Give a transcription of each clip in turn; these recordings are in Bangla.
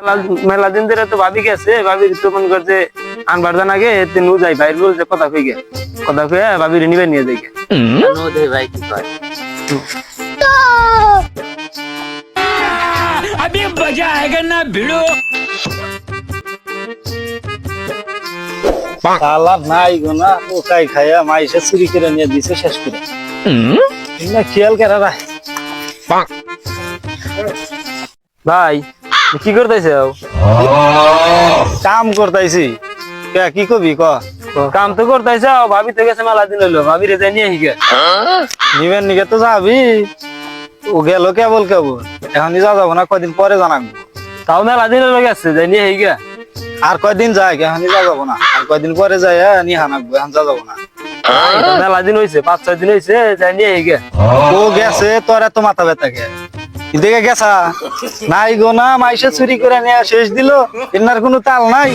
মেলা- মেলা দিন ধরে তো ভাবি গেছে ভাবির তো মনে করছে আনবার জানা গে তিন নু যাই বাইর বলছে কথা কই গে কথা কয়ে ভাবির নিবে নিয়ে যাই গে। নদে ভাই কি কয় নাই গো না খাইয়া মাইসে চুরি করে নিয়ে দিছে শেষ করে। না খেয়াল করে রাখ ভাই কি করতেছে কাম করতাইছি। কে কি কবি ক? কাম তো করতেছে ভাবি তো গেছে মেলা দিন হইল ভাবিরে যাই নিয়ে হিগে নিবেন নিকে তো যাবি। ও গেল কেবল কেবল। এখনই যা যাব না কয়দিন পরে জানাব। তাও মেলা দিন হইল গেছে যাই নিয়ে হিগে আর কয়দিন যায় এখনই যা যাব না। আর কয়দিন পরে যায় নিয়ে হানাকবো এখন যা যাব না। মেলা দিন হইছে পাঁচ ছয় দিন হইছে যাই নিয়ে হিগে ও গেছে তোর এত মাথা ব্যথা কে? এদিকে গেছা। নাই গো, না, মাইসে চুরি করে নিয়ে শেষ দিল। এনার কোনো তাল নাই।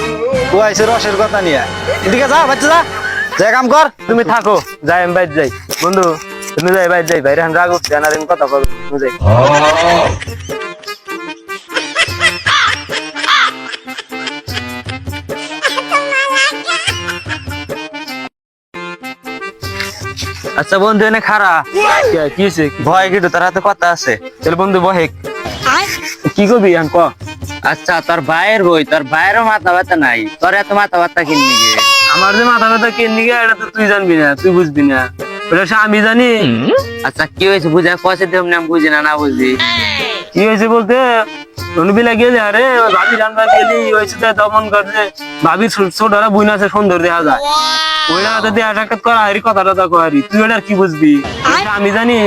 ও আইসে রসের কথা নিয়ে। এদিকে যা, বাচ্চা যা। যা কাম কর, তুমি থাকো। যাই, আমি বাইর যাই। বন্ধু, তুমি যাই, বাইর যাই। বাইরে রাগ উঠছে কথা কর তুমি যাই। আচ্ছা বন্ধু এনে খারা কি হয়েছে ভয় কিন্তু তার হাতে কথা আছে। তাহলে বন্ধু বহেক কি করবি এখন ক আচ্ছা তোর ভাইয়ের বই তোর ভাইয়েরও মাথা ব্যথা নাই। তোর এত মাথা ব্যথা কিনবি গে আমার যে মাথা ব্যথা কে নিগে এটা তো তুই জানবি না তুই বুঝবি না। ওটা আমি জানি। আচ্ছা কি হয়েছে বুঝা? কষে দেব না বুঝি না না বুঝি। কি হয়েছে বলতে? অনুবিলা গেলে আরে ভাবি রান্না গেলি হয়েছে দমন করছে। ভাবির ছোটরা বুইন আছে সুন্দর দেখা যায়। ওইটা যদি আটাকাত কর হারি কথাটা দেখো করি তুই ওটার আর কি বুঝবি? আমি জানি।